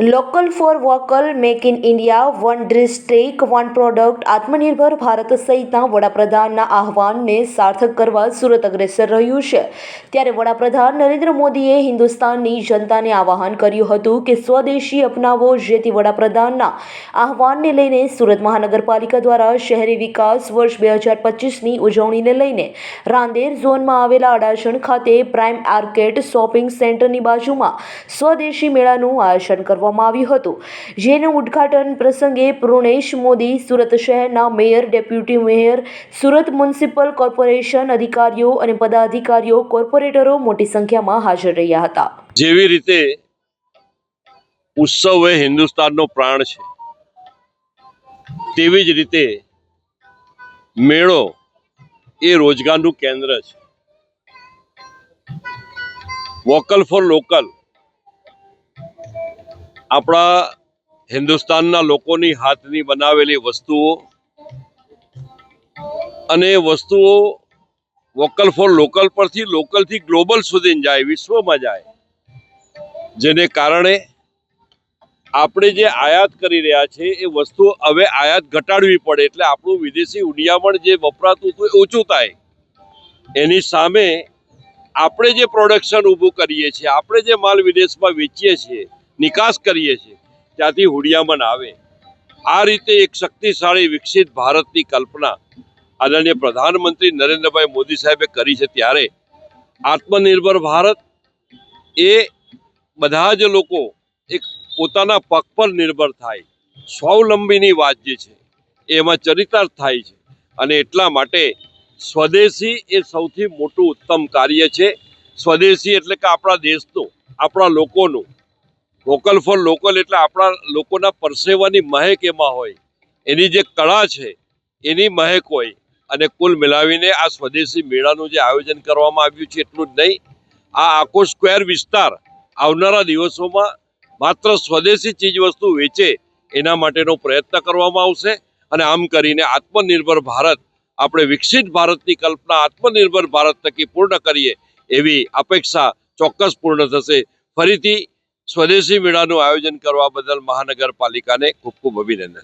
Local for vocal make in India one district one product Atmanirbhar Bharat સહિતના વડાપ્રધાનના આહવાનને સાર્થક કરવા સુરત અગ્રેસર રહ્યું છે. ત્યારે વડાપ્રધાન નરેન્દ્ર મોદીએ હિન્દુસ્તાનની જનતાને આવાહન કર્યું હતું કે સ્વદેશી અપનાવો, જેથી વડાપ્રધાનના આહવાનને લઈને સુરત મહાનગરપાલિકા દ્વારા શહેરી વિકાસ વર્ષ બે હજાર પચીસની ઉજવણીને લઈને રાંદેર ઝોનમાં આવેલા અડાજણ ખાતે પ્રાઇમ આર્કેટ શોપિંગ સેન્ટરની બાજુમાં સ્વદેશી મેળાનું આયોજન કરવામાં આવ્યું હતું. જેનું ઉદ્ઘાટન પ્રસંગે પૂર્ણેશ મોદી, સુરત શહેરના mayor, deputy mayor, Surat municipal corporation અધિકારીઓ અને પદાધિકારીઓ, કોર્પોરેટરો મોટી સંખ્યામાં હાજર રહ્યા હતા. જેવી રીતે ઉત્સવ એ હિન્દુસ્તાનનો પ્રાણ છે, તેવી જ રીતે મેળો એ રોજગારનું કેન્દ્ર છે. વોકલ ફોર લોકલ આપણા હિન્દુસ્તાનના લોકોની હાથની બનાવેલી વસ્તુઓ અને વસ્તુઓ વોકલ ફોર લોકલ પરથી લોકલથી ગ્લોબલ સુધી જાય, વિશ્વમાં જાય. જેને કારણે આપણે જે આયાત કરી રહ્યા છે, એ વસ્તુ હવે આયાત ઘટાડવી પડે એટલે આપણું વિદેશી ઉડિયામણ જે વપરાતું હતું એ ઓછું થાય. એની સામે આપણે જે પ્રોડક્શન ઊભું કરીએ છીએ, આપણે જે માલ વિદેશમાં વેચીએ છીએ નિકાસ કરીએ છીએ, ત્યાંથી હુડિયામણ આવે. આ રીતે એક શક્તિશાળી, વિકસિત ભારતની કલ્પના આદરણીય પ્રધાનમંત્રી નરેન્દ્રભાઈ મોદી સાહેબે કરી છે ત્યારે આત્મનિર્ભર ભારત એ બધા જ લોકો એક પોતાના પગ પર નિર્ભર થાય. સ્વાવલંબીની વાત જે છે, એમાં ચરિતાર્થ થાય છે અને એટલા માટે સ્વદેશી એ સૌથી મોટું ઉત્તમ કાર્ય છે. સ્વદેશી એટલે કે આપણા દેશનું, આપણા લોકોનું વોકલ ફોર લોકલ એટલે આપણા લોકોના પરસેવાની મહેક એમાં હોય. એની જે કળા છે, એની મહેક હોય. અને કુલ મિલાવીને આ સ્વદેશી મેળાનું જે આયોજન કરવામાં આવ્યું છે એટલું જ નહીં, આ આખો સ્ક્વેર વિસ્તાર આવનારા દિવસોમાં માત્ર સ્વદેશી ચીજવસ્તુ વેચે એના માટેનો પ્રયત્ન કરવામાં આવશે. અને આમ કરીને આત્મનિર્ભર ભારત, આપણે વિકસિત ભારતની કલ્પના આત્મનિર્ભર ભારત થકી પૂર્ણ કરીએ એવી અપેક્ષા ચોક્કસ પૂર્ણ થશે. ફરીથી સ્વદેશી મેળાનું આયોજન કરવા બદલ મહાનગરપાલિકાને ખૂબ ખૂબ અભિનંદન.